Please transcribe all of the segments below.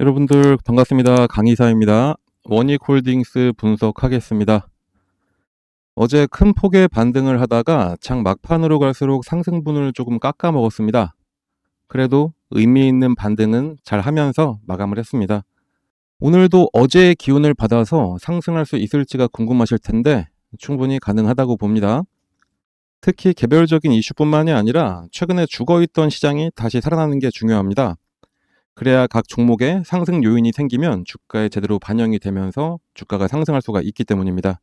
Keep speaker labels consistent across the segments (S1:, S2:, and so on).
S1: 여러분들 반갑습니다. 강의사입니다. 원익홀딩스 분석하겠습니다. 어제 큰 폭의 반등을 하다가 장 막판으로 갈수록 상승분을 조금 깎아 먹었습니다. 그래도 의미 있는 반등은 잘 하면서 마감을 했습니다. 오늘도 어제의 기운을 받아서 상승할 수 있을지가 궁금하실 텐데 충분히 가능하다고 봅니다. 특히 개별적인 이슈뿐만이 아니라 최근에 죽어있던 시장이 다시 살아나는 게 중요합니다. 그래야 각 종목에 상승 요인이 생기면 주가에 제대로 반영이 되면서 주가가 상승할 수가 있기 때문입니다.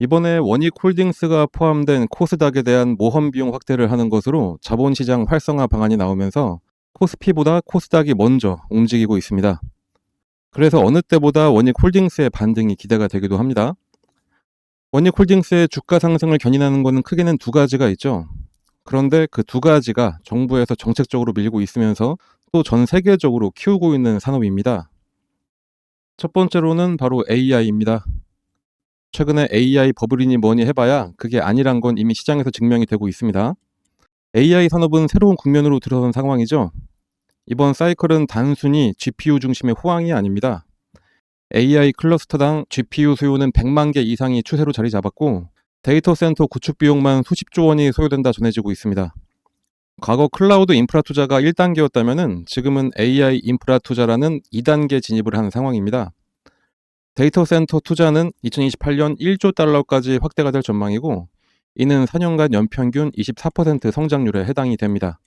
S1: 이번에 원익 홀딩스가 포함된 코스닥에 대한 모험 비용 확대를 하는 것으로 자본시장 활성화 방안이 나오면서 코스피보다 코스닥이 먼저 움직이고 있습니다. 그래서 어느 때보다 원익 홀딩스의 반등이 기대가 되기도 합니다. 원익 홀딩스의 주가 상승을 견인하는 것은 크게는 두 가지가 있죠. 그런데 그 두 가지가 정부에서 정책적으로 밀고 있으면서 또 전 세계적으로 키우고 있는 산업입니다. 첫 번째로는 바로 AI입니다. 최근에 AI 버블이니 뭐니 해봐야 그게 아니란 건 이미 시장에서 증명이 되고 있습니다. AI 산업은 새로운 국면으로 들어선 상황이죠. 이번 사이클은 단순히 GPU 중심의 호황이 아닙니다. AI 클러스터당 GPU 수요는 100만 개 이상이 추세로 자리 잡았고 데이터 센터 구축 비용만 수십조 원이 소요된다 전해지고 있습니다. 과거 클라우드 인프라 투자가 1단계였다면 지금은 AI 인프라 투자라는 2단계 진입을 한 상황입니다. 데이터 센터 투자는 2028년 1조 달러까지 확대가 될 전망이고 이는 4년간 연평균 24% 성장률에 해당이 됩니다.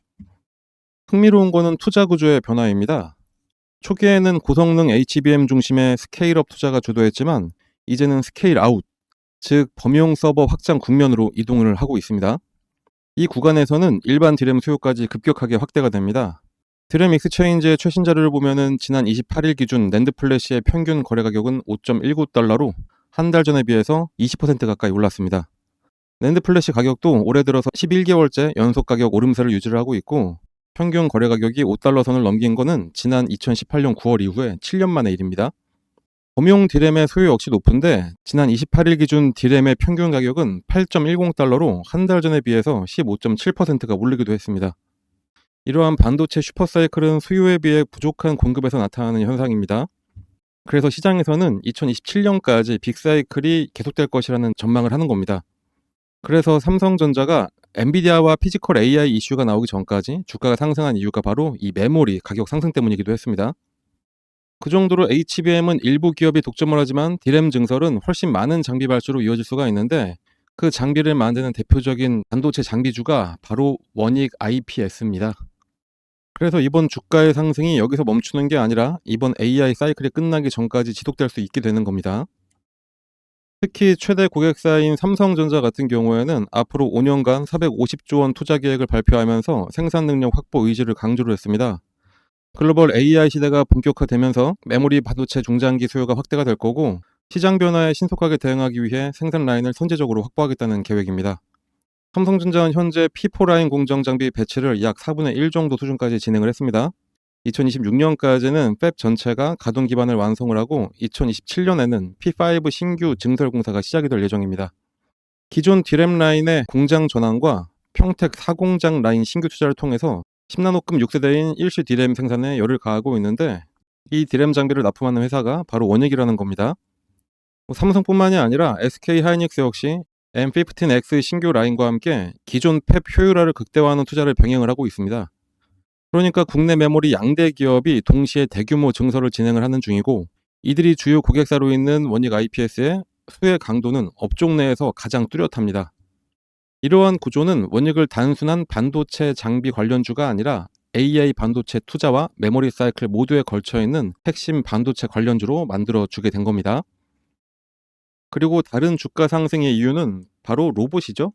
S1: 흥미로운 거는 투자 구조의 변화입니다. 초기에는 고성능 HBM 중심의 스케일업 투자가 주도했지만 이제는 스케일 아웃, 즉 범용 서버 확장 국면으로 이동을 하고 있습니다. 이 구간에서는 일반 디램 수요까지 급격하게 확대가 됩니다. 드램 익스체인지의 최신 자료를 보면은 지난 28일 기준 랜드 플래시의 평균 거래 가격은 5.19달러로 한 달 전에 비해서 20% 가까이 올랐습니다. 랜드 플래시 가격도 올해 들어서 11개월째 연속 가격 오름세를 유지를 하고 있고 평균 거래 가격이 5달러 선을 넘긴 거는 지난 2018년 9월 이후에 7년 만의 일입니다. 범용 디램의 소요 역시 높은데 지난 28일 기준 디램의 평균 가격은 8.10달러로 한 달 전에 비해서 15.7%가 오르기도 했습니다. 이러한 반도체 슈퍼사이클은 수요에 비해 부족한 공급에서 나타나는 현상입니다. 그래서 시장에서는 2027년까지 빅사이클이 계속될 것이라는 전망을 하는 겁니다. 그래서 삼성전자가 엔비디아와 피지컬 AI 이슈가 나오기 전까지 주가가 상승한 이유가 바로 이 메모리 가격 상승 때문이기도 했습니다. 그 정도로 HBM은 일부 기업이 독점을 하지만 디램 증설은 훨씬 많은 장비 발주로 이어질 수가 있는데 그 장비를 만드는 대표적인 반도체 장비주가 바로 원익 IPS입니다. 그래서 이번 주가의 상승이 여기서 멈추는 게 아니라 이번 AI 사이클이 끝나기 전까지 지속될 수 있게 되는 겁니다. 특히 최대 고객사인 삼성전자 같은 경우에는 앞으로 5년간 450조 원 투자 계획을 발표하면서 생산 능력 확보 의지를 강조를 했습니다. 글로벌 AI 시대가 본격화되면서 메모리 반도체 중장기 수요가 확대가 될 거고 시장 변화에 신속하게 대응하기 위해 생산 라인을 선제적으로 확보하겠다는 계획입니다. 삼성전자는 현재 P4 라인 공정 장비 배치를 약 4분의 1 정도 수준까지 진행을 했습니다. 2026년까지는 팹 전체가 가동 기반을 완성을 하고 2027년에는 P5 신규 증설 공사가 시작이 될 예정입니다. 기존 디램 라인의 공장 전환과 평택 4공장 라인 신규 투자를 통해서 10나노급 6세대인 일시 디램 생산에 열을 가하고 있는데 이 디램 장비를 납품하는 회사가 바로 원익이라는 겁니다. 뭐 삼성뿐만이 아니라 SK 하이닉스 역시 M15X 신규 라인과 함께 기존 팹 효율화를 극대화하는 투자를 병행을 하고 있습니다. 그러니까 국내 메모리 양대 기업이 동시에 대규모 증설을 진행을 하는 중이고 이들이 주요 고객사로 있는 원익 IPS의 수혜 강도는 업종 내에서 가장 뚜렷합니다. 이러한 구조는 원익을 단순한 반도체 장비 관련주가 아니라 AI 반도체 투자와 메모리 사이클 모두에 걸쳐 있는 핵심 반도체 관련주로 만들어 주게 된 겁니다. 그리고 다른 주가 상승의 이유는 바로 로봇이죠.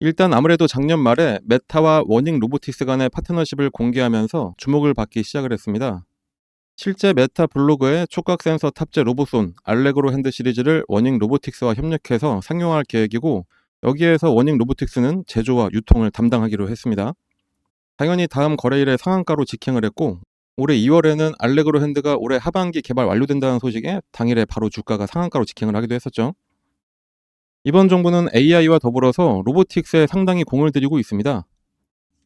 S1: 일단 아무래도 작년 말에 메타와 워닝 로보틱스 간의 파트너십을 공개하면서 주목을 받기 시작을 했습니다. 실제 메타 블로그에 촉각 센서 탑재 로봇손 알레그로 핸드 시리즈를 워닝 로보틱스와 협력해서 상용할 계획이고 여기에서 워닝 로보틱스는 제조와 유통을 담당하기로 했습니다. 당연히 다음 거래일에 상한가로 직행을 했고 올해 2월에는 알레그로 핸드가 올해 하반기 개발 완료된다는 소식에 당일에 바로 주가가 상한가로 직행을 하기도 했었죠. 이번 정부는 AI와 더불어서 로보틱스에 상당히 공을 들이고 있습니다.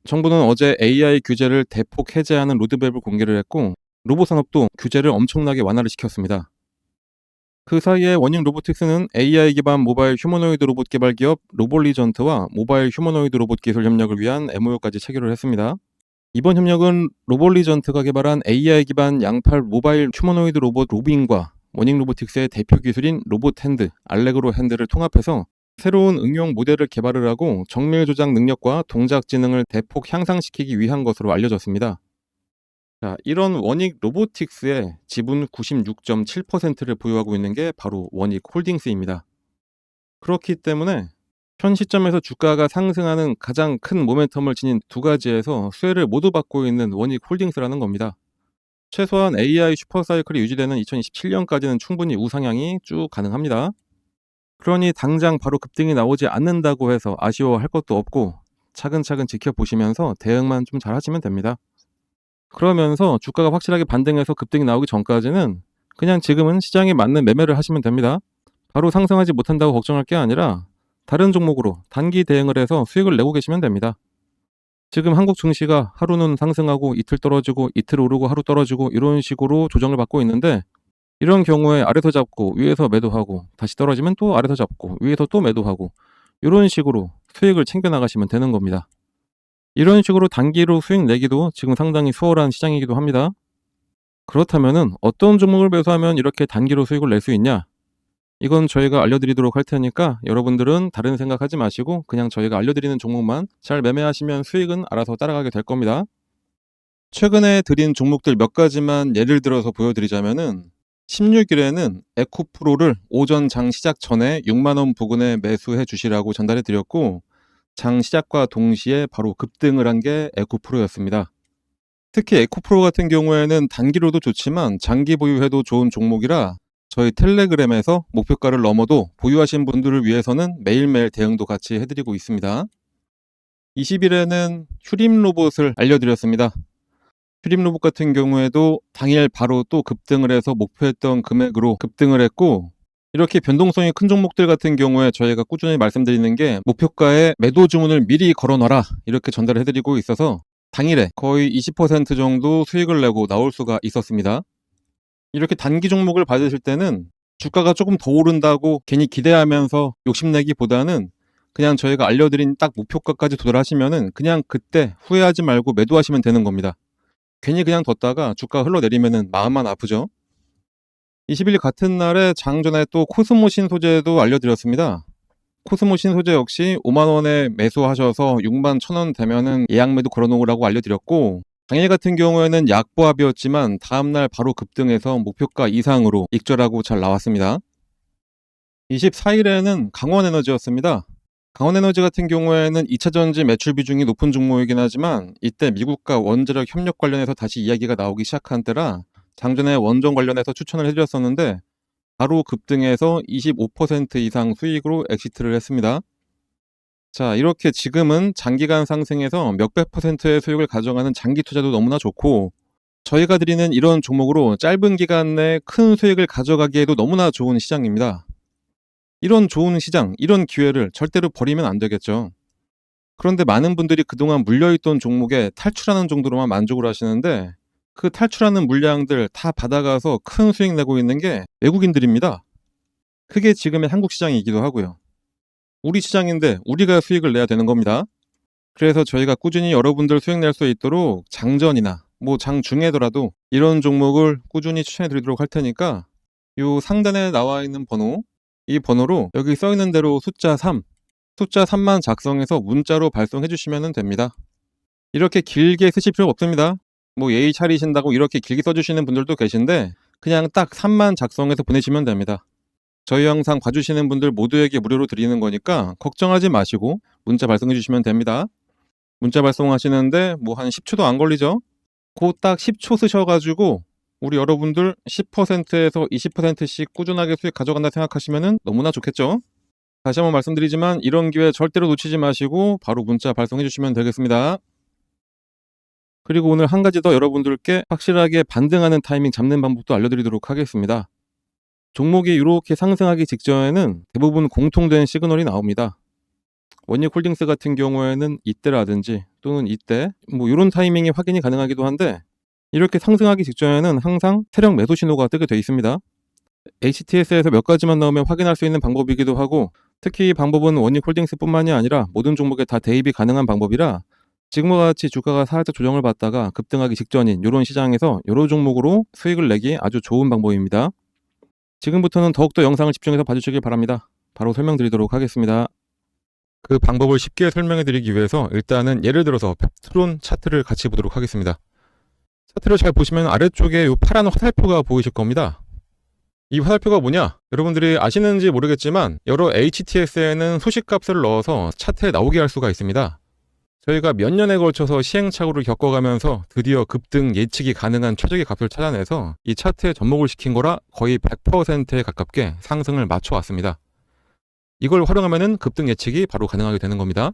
S1: 정부는 어제 AI 규제를 대폭 해제하는 로드맵을 공개를 했고 로봇 산업도 규제를 엄청나게 완화를 시켰습니다. 그 사이에 원익 로보틱스는 AI 기반 모바일 휴머노이드 로봇 개발 기업 로볼리전트와 모바일 휴머노이드 로봇 기술 협력을 위한 MOU까지 체결을 했습니다. 이번 협력은 로볼리전트가 개발한 AI 기반 양팔 모바일 휴머노이드 로봇 로빈과 원익 로보틱스의 대표 기술인 로봇 핸드, 알레그로 핸드를 통합해서 새로운 응용 모델을 개발을 하고 정밀 조작 능력과 동작 지능을 대폭 향상시키기 위한 것으로 알려졌습니다. 자, 이런 원익 로보틱스의 지분 96.7%를 보유하고 있는 게 바로 원익 홀딩스입니다. 그렇기 때문에 현 시점에서 주가가 상승하는 가장 큰 모멘텀을 지닌 두 가지에서 수혜를 모두 받고 있는 원익 홀딩스라는 겁니다. 최소한 AI 슈퍼사이클이 유지되는 2027년까지는 충분히 우상향이 쭉 가능합니다. 그러니 당장 바로 급등이 나오지 않는다고 해서 아쉬워할 것도 없고 차근차근 지켜보시면서 대응만 좀 잘 하시면 됩니다. 그러면서 주가가 확실하게 반등해서 급등이 나오기 전까지는 그냥 지금은 시장에 맞는 매매를 하시면 됩니다. 바로 상승하지 못한다고 걱정할 게 아니라 다른 종목으로 단기 대응을 해서 수익을 내고 계시면 됩니다. 지금 한국 증시가 하루는 상승하고 이틀 떨어지고 이틀 오르고 하루 떨어지고 이런 식으로 조정을 받고 있는데 이런 경우에 아래서 잡고 위에서 매도하고 다시 떨어지면 또 아래서 잡고 위에서 또 매도하고 이런 식으로 수익을 챙겨 나가시면 되는 겁니다. 이런 식으로 단기로 수익 내기도 지금 상당히 수월한 시장이기도 합니다. 그렇다면은 어떤 종목을 매수하면 이렇게 단기로 수익을 낼 수 있냐? 이건 저희가 알려드리도록 할 테니까 여러분들은 다른 생각하지 마시고 그냥 저희가 알려드리는 종목만 잘 매매하시면 수익은 알아서 따라가게 될 겁니다. 최근에 드린 종목들 몇 가지만 예를 들어서 보여드리자면은 16일에는 에코프로를 오전 장 시작 전에 6만원 부근에 매수해 주시라고 전달해 드렸고 장 시작과 동시에 바로 급등을 한 게 에코프로였습니다. 특히 에코프로 같은 경우에는 단기로도 좋지만 장기 보유해도 좋은 종목이라 저희 텔레그램에서 목표가를 넘어도 보유하신 분들을 위해서는 매일매일 대응도 같이 해드리고 있습니다. 20일에는 휴림 로봇을 알려드렸습니다. 휴림 로봇 같은 경우에도 당일 바로 또 급등을 해서 목표했던 금액으로 급등을 했고 이렇게 변동성이 큰 종목들 같은 경우에 저희가 꾸준히 말씀드리는 게 목표가에 매도 주문을 미리 걸어놔라 이렇게 전달을 해드리고 있어서 당일에 거의 20% 정도 수익을 내고 나올 수가 있었습니다. 이렇게 단기 종목을 받으실 때는 주가가 조금 더 오른다고 괜히 기대하면서 욕심내기보다는 그냥 저희가 알려드린 딱 목표가까지 도달하시면은 그냥 그때 후회하지 말고 매도하시면 되는 겁니다. 괜히 그냥 뒀다가 주가 흘러내리면은 마음만 아프죠. 20일 같은 날에 장 전에 또 코스모 신 소재도 알려드렸습니다. 코스모 신 소재 역시 5만원에 매수하셔서 6만 1천원 되면은 예약 매도 걸어놓으라고 알려드렸고 당일 같은 경우에는 약보합이었지만 다음날 바로 급등해서 목표가 이상으로 익절하고 잘 나왔습니다. 24일에는 강원에너지였습니다. 강원에너지 같은 경우에는 2차전지 매출 비중이 높은 종목이긴 하지만 이때 미국과 원자력 협력 관련해서 다시 이야기가 나오기 시작한 때라 장전에 원전 관련해서 추천을 해드렸었는데 바로 급등해서 25% 이상 수익으로 엑시트를 했습니다. 자, 이렇게 지금은 장기간 상승해서 몇백 퍼센트의 수익을 가져가는 장기 투자도 너무나 좋고 저희가 드리는 이런 종목으로 짧은 기간 내큰 수익을 가져가기에도 너무나 좋은 시장입니다. 이런 좋은 시장, 이런 기회를 절대로 버리면 안 되겠죠. 그런데 많은 분들이 그동안 물려있던 종목에 탈출하는 정도로만 만족을 하시는데 그 탈출하는 물량들 다 받아가서 큰 수익 내고 있는 게 외국인들입니다. 그게 지금의 한국 시장이기도 하고요. 우리 시장인데 우리가 수익을 내야 되는 겁니다. 그래서 저희가 꾸준히 여러분들 수익 낼 수 있도록 장전이나 뭐 장중에더라도 이런 종목을 꾸준히 추천해 드리도록 할 테니까 요 상단에 나와 있는 번호 이 번호로 여기 써 있는 대로 숫자 3 숫자 3만 작성해서 문자로 발송해 주시면 됩니다. 이렇게 길게 쓰실 필요 없습니다. 뭐 예의 차리신다고 이렇게 길게 써주시는 분들도 계신데 그냥 딱 3만 작성해서 보내시면 됩니다. 저희 영상 봐주시는 분들 모두에게 무료로 드리는 거니까 걱정하지 마시고 문자 발송해 주시면 됩니다. 문자 발송하시는데 뭐 한 10초도 안 걸리죠? 그딱 10초 쓰셔가지고 우리 여러분들 10%에서 20%씩 꾸준하게 수익 가져간다 생각하시면 너무나 좋겠죠? 다시 한번 말씀드리지만 이런 기회 절대로 놓치지 마시고 바로 문자 발송해 주시면 되겠습니다. 그리고 오늘 한 가지 더 여러분들께 확실하게 반등하는 타이밍 잡는 방법도 알려드리도록 하겠습니다. 종목이 이렇게 상승하기 직전에는 대부분 공통된 시그널이 나옵니다. 원익 홀딩스 같은 경우에는 이때라든지 또는 이때 뭐 이런 타이밍이 확인이 가능하기도 한데 이렇게 상승하기 직전에는 항상 세력 매도 신호가 뜨게 돼 있습니다. HTS에서 몇 가지만 넣으면 확인할 수 있는 방법이기도 하고 특히 이 방법은 원익 홀딩스뿐만이 아니라 모든 종목에 다 대입이 가능한 방법이라 지금과 같이 주가가 살짝 조정을 받다가 급등하기 직전인 이런 시장에서 여러 종목으로 수익을 내기 아주 좋은 방법입니다. 지금부터는 더욱더 영상을 집중해서 봐주시길 바랍니다. 바로 설명드리도록 하겠습니다. 그 방법을 쉽게 설명해 드리기 위해서 일단은 예를 들어서 펩트론 차트를 같이 보도록 하겠습니다. 차트를 잘 보시면 아래쪽에 이 파란 화살표가 보이실 겁니다. 이 화살표가 뭐냐? 여러분들이 아시는지 모르겠지만 여러 HTS에는 소식값을 넣어서 차트에 나오게 할 수가 있습니다. 저희가 몇 년에 걸쳐서 시행착오를 겪어가면서 드디어 급등 예측이 가능한 최적의 값을 찾아내서 이 차트에 접목을 시킨 거라 거의 100%에 가깝게 상승을 맞춰왔습니다. 이걸 활용하면 급등 예측이 바로 가능하게 되는 겁니다.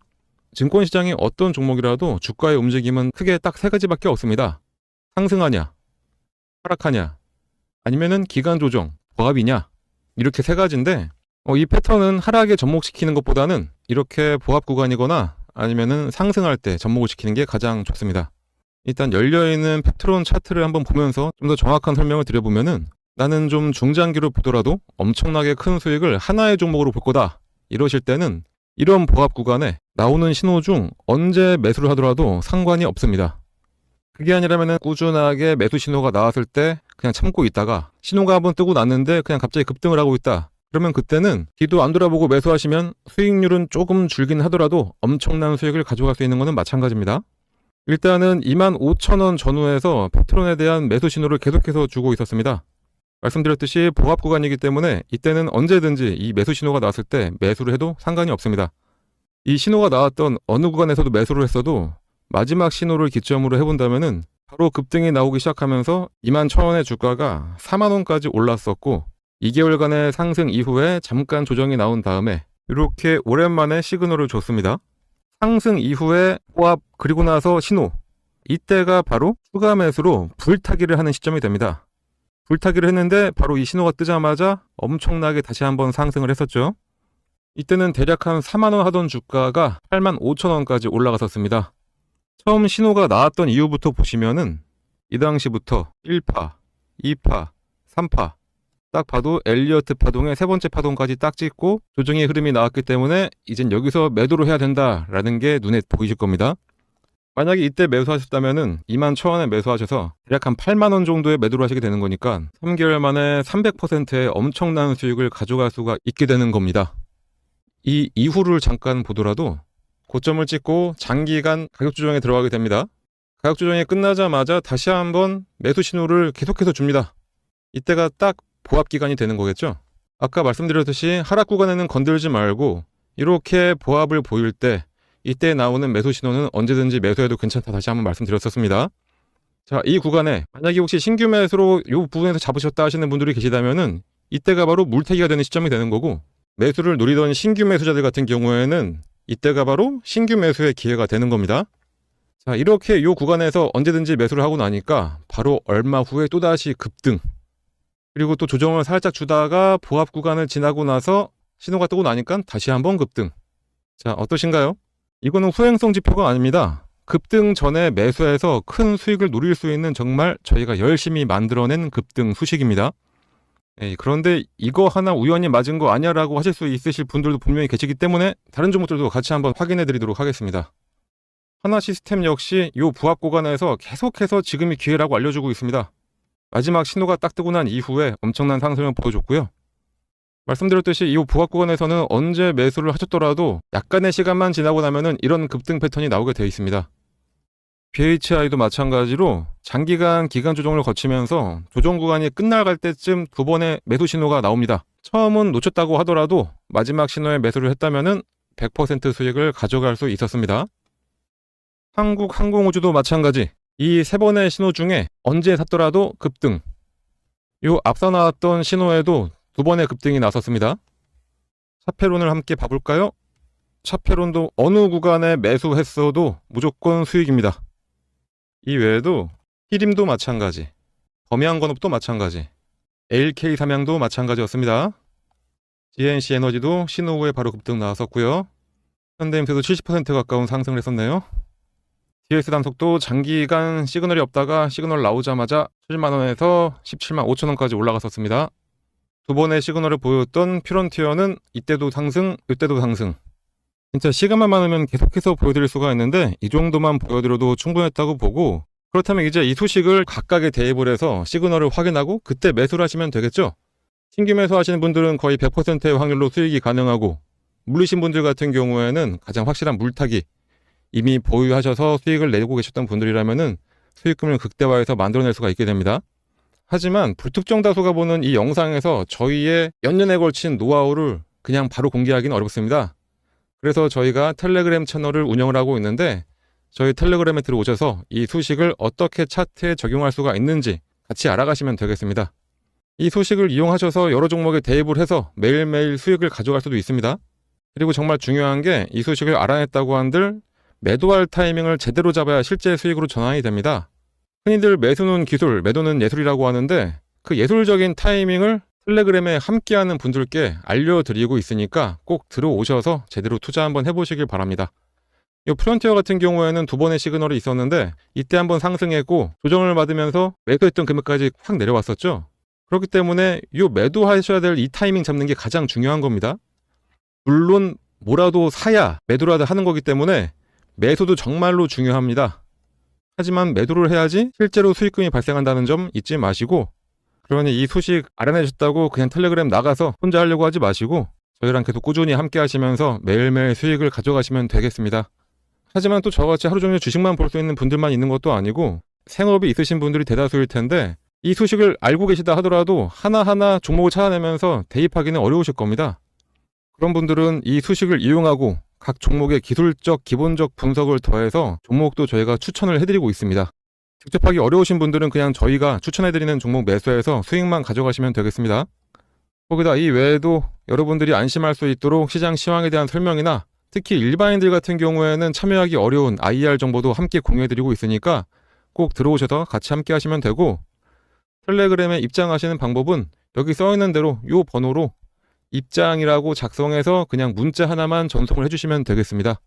S1: 증권시장의 어떤 종목이라도 주가의 움직임은 크게 딱 세 가지밖에 없습니다. 상승하냐, 하락하냐, 아니면은 기간 조정, 보합이냐 이렇게 세 가지인데 어, 이 패턴은 하락에 접목시키는 것보다는 이렇게 보합 구간이거나 아니면은 상승할 때 접목을 시키는 게 가장 좋습니다. 일단 열려있는 펩트론 차트를 한번 보면서 좀 더 정확한 설명을 드려보면은 나는 좀 중장기로 보더라도 엄청나게 큰 수익을 하나의 종목으로 볼 거다. 이러실 때는 이런 보합 구간에 나오는 신호 중 언제 매수를 하더라도 상관이 없습니다. 그게 아니라면 꾸준하게 매수 신호가 나왔을 때 그냥 참고 있다가 신호가 한번 뜨고 났는데 그냥 갑자기 급등을 하고 있다. 그러면 그때는 뒤도 안 돌아보고 매수하시면 수익률은 조금 줄긴 하더라도 엄청난 수익을 가져갈 수 있는 것은 마찬가지입니다. 일단은 25,000원 전후에서 패트론에 대한 매수 신호를 계속해서 주고 있었습니다. 말씀드렸듯이 보합 구간이기 때문에 이때는 언제든지 이 매수 신호가 나왔을 때 매수를 해도 상관이 없습니다. 이 신호가 나왔던 어느 구간에서도 매수를 했어도 마지막 신호를 기점으로 해본다면은 바로 급등이 나오기 시작하면서 2만 1,000원의 주가가 4만 원까지 올랐었고 2개월간의 상승 이후에 잠깐 조정이 나온 다음에 이렇게 오랜만에 시그널을 줬습니다. 상승 이후에 호합 그리고 나서 신호 이때가 바로 추가 매수로 불타기를 하는 시점이 됩니다. 불타기를 했는데 바로 이 신호가 뜨자마자 엄청나게 다시 한번 상승을 했었죠. 이때는 대략 한 4만 원 하던 주가가 8만 5천 원까지 올라갔었습니다. 처음 신호가 나왔던 이후부터 보시면은 이 당시부터 1파, 2파, 3파 딱 봐도 엘리어트 파동의 세 번째 파동까지 딱 찍고 조정의 흐름이 나왔기 때문에 이젠 여기서 매도를 해야 된다라는 게 눈에 보이실 겁니다. 만약에 이때 매수하셨다면은 2만 1천원에 매수하셔서 대략 한 8만 원 정도의 매도를 하시게 되는 거니까 3개월 만에 300%의 엄청난 수익을 가져갈 수가 있게 되는 겁니다. 이 이후를 잠깐 보더라도 고점을 찍고 장기간 가격 조정에 들어가게 됩니다. 가격 조정이 끝나자마자 다시 한번 매수 신호를 계속해서 줍니다. 이때가 딱 보합 기간이 되는 거겠죠? 아까 말씀드렸듯이 하락 구간에는 건들지 말고 이렇게 보합을 보일 때 이때 나오는 매수 신호는 언제든지 매수해도 괜찮다 다시 한번 말씀드렸었습니다. 자, 이 구간에 만약에 혹시 신규 매수로 이 부분에서 잡으셨다 하시는 분들이 계시다면은 이때가 바로 물타기가 되는 시점이 되는 거고 매수를 노리던 신규 매수자들 같은 경우에는 이때가 바로 신규 매수의 기회가 되는 겁니다. 자, 이렇게 이 구간에서 언제든지 매수를 하고 나니까 바로 얼마 후에 또다시 급등. 그리고 또 조정을 살짝 주다가 보합 구간을 지나고 나서 신호가 뜨고 나니까 다시 한번 급등. 자, 어떠신가요? 이거는 후행성 지표가 아닙니다. 급등 전에 매수해서 큰 수익을 노릴 수 있는 정말 저희가 열심히 만들어낸 급등 수식입니다. 예, 그런데 이거 하나 우연히 맞은 거 아니야 라고 하실 수 있으실 분들도 분명히 계시기 때문에 다른 종목들도 같이 한번 확인해 드리도록 하겠습니다. 하나 시스템 역시 이 부합 구간에서 계속해서 지금이 기회라고 알려주고 있습니다. 마지막 신호가 딱 뜨고 난 이후에 엄청난 상승을 보여줬고요. 말씀드렸듯이 이 부합 구간에서는 언제 매수를 하셨더라도 약간의 시간만 지나고 나면은 이런 급등 패턴이 나오게 되어 있습니다. BHI도 마찬가지로 장기간 기간 조정을 거치면서 조정 구간이 끝나갈 때쯤 두 번의 매수 신호가 나옵니다. 처음은 놓쳤다고 하더라도 마지막 신호에 매수를 했다면은 100% 수익을 가져갈 수 있었습니다. 한국 항공우주도 마찬가지. 이 세 번의 신호 중에 언제 샀더라도 급등. 요 앞서 나왔던 신호에도 두 번의 급등이 나섰습니다. 차페론을 함께 봐볼까요? 차페론도 어느 구간에 매수했어도 무조건 수익입니다. 이 외에도 히림도 마찬가지, 범양건업도 마찬가지, LK 삼양도 마찬가지였습니다. GNC 에너지도 신호 후에 바로 급등 나왔었고요. 현대임스도 70% 가까운 상승을 했었네요. DS 단속도 장기간 시그널이 없다가 시그널 나오자마자 7만 원에서 17만 5천 원까지 올라갔었습니다. 두 번의 시그널을 보였던 퓨런티어는 이때도 상승, 이때도 상승. 진짜 시간만 많으면 계속해서 보여드릴 수가 있는데 이 정도만 보여드려도 충분했다고 보고 그렇다면 이제 이 소식을 각각에 대입을 해서 시그널을 확인하고 그때 매수를 하시면 되겠죠? 신규 매수하시는 분들은 거의 100%의 확률로 수익이 가능하고 물리신 분들 같은 경우에는 가장 확실한 물타기 이미 보유하셔서 수익을 내고 계셨던 분들이라면은 수익금을 극대화해서 만들어낼 수가 있게 됩니다. 하지만 불특정 다수가 보는 이 영상에서 저희의 몇 년에 걸친 노하우를 그냥 바로 공개하기는 어렵습니다. 그래서 저희가 텔레그램 채널을 운영을 하고 있는데 저희 텔레그램에 들어오셔서 이 소식을 어떻게 차트에 적용할 수가 있는지 같이 알아가시면 되겠습니다. 이 소식을 이용하셔서 여러 종목에 대입을 해서 매일매일 수익을 가져갈 수도 있습니다. 그리고 정말 중요한 게 이 소식을 알아냈다고 한들 매도할 타이밍을 제대로 잡아야 실제 수익으로 전환이 됩니다. 흔히들 매수는 기술, 매도는 예술이라고 하는데 그 예술적인 타이밍을 텔레그램에 함께하는 분들께 알려드리고 있으니까 꼭 들어오셔서 제대로 투자 한번 해보시길 바랍니다. 이 프론티어 같은 경우에는 두 번의 시그널이 있었는데 이때 한번 상승했고 조정을 받으면서 매도했던 금액까지 확 내려왔었죠. 그렇기 때문에 이 매도하셔야 될 이 타이밍 잡는 게 가장 중요한 겁니다. 물론 뭐라도 사야 매도라도 하는 거기 때문에 매수도 정말로 중요합니다. 하지만 매도를 해야지 실제로 수익금이 발생한다는 점 잊지 마시고 그러니 이 소식 알아내셨다고 그냥 텔레그램 나가서 혼자 하려고 하지 마시고 저희랑 계속 꾸준히 함께 하시면서 매일매일 수익을 가져가시면 되겠습니다. 하지만 또 저같이 하루 종일 주식만 볼 수 있는 분들만 있는 것도 아니고 생업이 있으신 분들이 대다수일 텐데 이 소식을 알고 계시다 하더라도 하나하나 종목을 찾아내면서 대입하기는 어려우실 겁니다. 그런 분들은 이 소식을 이용하고 각 종목의 기술적 기본적 분석을 더해서 종목도 저희가 추천을 해드리고 있습니다. 직접 하기 어려우신 분들은 그냥 저희가 추천해드리는 종목 매수해서 수익만 가져가시면 되겠습니다. 거기다 이 외에도 여러분들이 안심할 수 있도록 시장 시황에 대한 설명이나 특히 일반인들 같은 경우에는 참여하기 어려운 IR 정보도 함께 공유해드리고 있으니까 꼭 들어오셔서 같이 함께 하시면 되고 텔레그램에 입장하시는 방법은 여기 써있는 대로 이 번호로 입장이라고 작성해서 그냥 문자 하나만 전송을 해주시면 되겠습니다.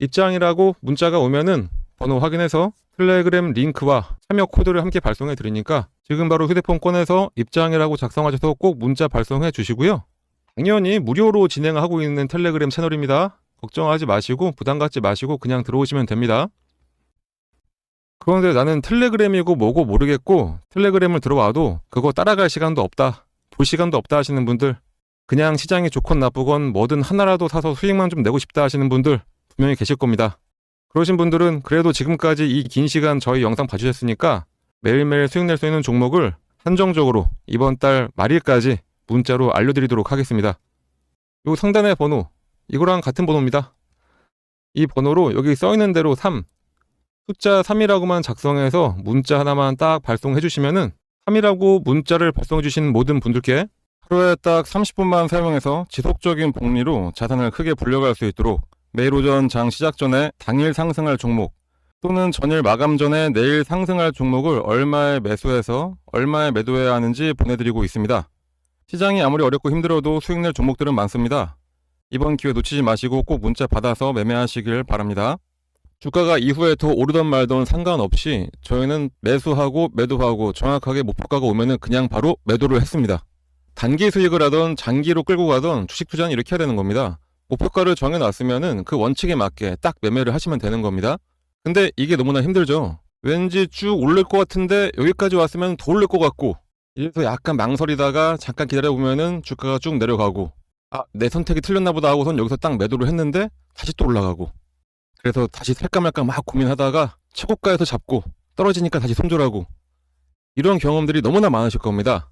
S1: 입장이라고 문자가 오면은 번호 확인해서 텔레그램 링크와 참여 코드를 함께 발송해 드리니까 지금 바로 휴대폰 꺼내서 입장이라고 작성하셔서 꼭 문자 발송해 주시고요. 당연히 무료로 진행하고 있는 텔레그램 채널입니다. 걱정하지 마시고 부담 갖지 마시고 그냥 들어오시면 됩니다. 그런데 나는 텔레그램이고 뭐고 모르겠고 텔레그램을 들어와도 그거 따라갈 시간도 없다. 볼 시간도 없다 하시는 분들 그냥 시장이 좋건 나쁘건 뭐든 하나라도 사서 수익만 좀 내고 싶다 하시는 분들 분명히 계실 겁니다. 그러신 분들은 그래도 지금까지 이 긴 시간 저희 영상 봐주셨으니까 매일매일 수익 낼 수 있는 종목을 한정적으로 이번 달 말일까지 문자로 알려드리도록 하겠습니다. 요 상단의 번호, 이거랑 같은 번호입니다. 이 번호로 여기 써있는 대로 3, 숫자 3이라고만 작성해서 문자 하나만 딱 발송해 주시면은 3이라고 문자를 발송해 주신 모든 분들께 하루에 딱 30분만 사용해서 지속적인 복리로 자산을 크게 불려갈 수 있도록 매일 오전 장 시작 전에 당일 상승할 종목 또는 전일 마감 전에 내일 상승할 종목을 얼마에 매수해서 얼마에 매도해야 하는지 보내드리고 있습니다. 시장이 아무리 어렵고 힘들어도 수익 낼 종목들은 많습니다. 이번 기회 놓치지 마시고 꼭 문자 받아서 매매하시길 바랍니다. 주가가 이후에 더 오르던 말던 상관없이 저희는 매수하고 매도하고 정확하게 목표가가 오면은 그냥 바로 매도를 했습니다. 단기 수익을 하던 장기로 끌고 가던 주식 투자는 이렇게 해야 되는 겁니다. 목표가를 정해놨으면은 그 원칙에 맞게 딱 매매를 하시면 되는 겁니다. 근데 이게 너무나 힘들죠. 왠지 쭉 오를 것 같은데 여기까지 왔으면 더 오를 것 같고 이래서 약간 망설이다가 잠깐 기다려보면은 주가가 쭉 내려가고 아 내 선택이 틀렸나 보다 하고선 여기서 딱 매도를 했는데 다시 또 올라가고 그래서 다시 살까 말까 막 고민하다가 최고가에서 잡고 떨어지니까 다시 손절하고 이런 경험들이 너무나 많으실 겁니다.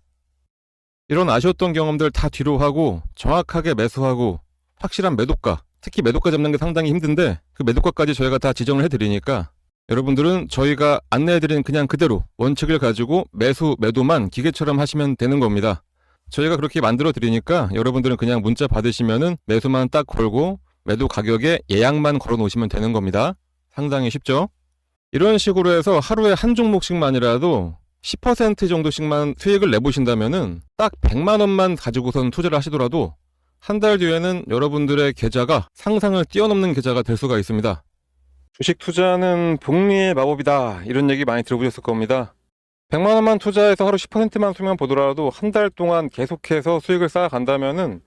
S1: 이런 아쉬웠던 경험들 다 뒤로 하고 정확하게 매수하고 확실한 매도가 특히 매도가 잡는 게 상당히 힘든데 그 매도가까지 저희가 다 지정을 해드리니까 여러분들은 저희가 안내해드린 그냥 그대로 원칙을 가지고 매수 매도만 기계처럼 하시면 되는 겁니다. 저희가 그렇게 만들어 드리니까 여러분들은 그냥 문자 받으시면은 매수만 딱 걸고 매도 가격에 예약만 걸어 놓으시면 되는 겁니다. 상당히 쉽죠? 이런 식으로 해서 하루에 한 종목씩만이라도 10% 정도씩만 수익을 내보신다면은 딱 100만 원만 가지고선 투자를 하시더라도 한 달 뒤에는 여러분들의 계좌가 상상을 뛰어넘는 계좌가 될 수가 있습니다. 주식 투자는 복리의 마법이다. 이런 얘기 많이 들어보셨을 겁니다. 100만 원만 투자해서 하루 10%만 수익만 보더라도 한 달 동안 계속해서 수익을 쌓아간다면은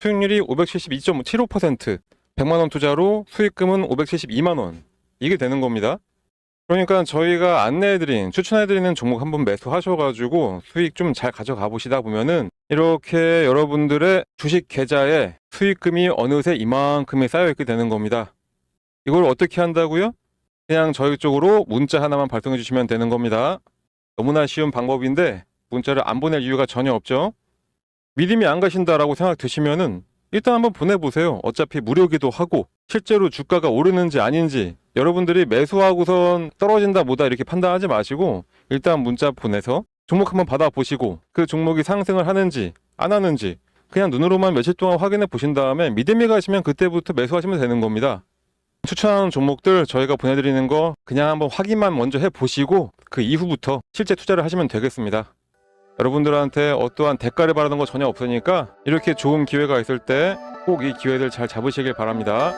S1: 수익률이 572.75%, 100만 원 투자로 수익금은 572만 원. 이게 되는 겁니다. 그러니까 저희가 안내해드린, 추천해드리는 종목 한번 매수하셔가지고 수익 좀 잘 가져가 보시다 보면은 이렇게 여러분들의 주식 계좌에 수익금이 어느새 이만큼이 쌓여있게 되는 겁니다. 이걸 어떻게 한다고요? 그냥 저희 쪽으로 문자 하나만 발송해 주시면 되는 겁니다. 너무나 쉬운 방법인데 문자를 안 보낼 이유가 전혀 없죠. 믿음이 안 가신다라고 생각 드시면은 일단 한번 보내보세요. 어차피 무료기도 하고 실제로 주가가 오르는지 아닌지 여러분들이 매수하고선 떨어진다 뭐다 이렇게 판단하지 마시고 일단 문자 보내서 종목 한번 받아보시고 그 종목이 상승을 하는지 안 하는지 그냥 눈으로만 며칠 동안 확인해 보신 다음에 믿음이 가시면 그때부터 매수하시면 되는 겁니다. 추천하는 종목들 저희가 보내드리는 거 그냥 한번 확인만 먼저 해보시고 그 이후부터 실제 투자를 하시면 되겠습니다. 여러분들한테 어떠한 대가를 바라는 거 전혀 없으니까 이렇게 좋은 기회가 있을 때 꼭 이 기회들 잘 잡으시길 바랍니다.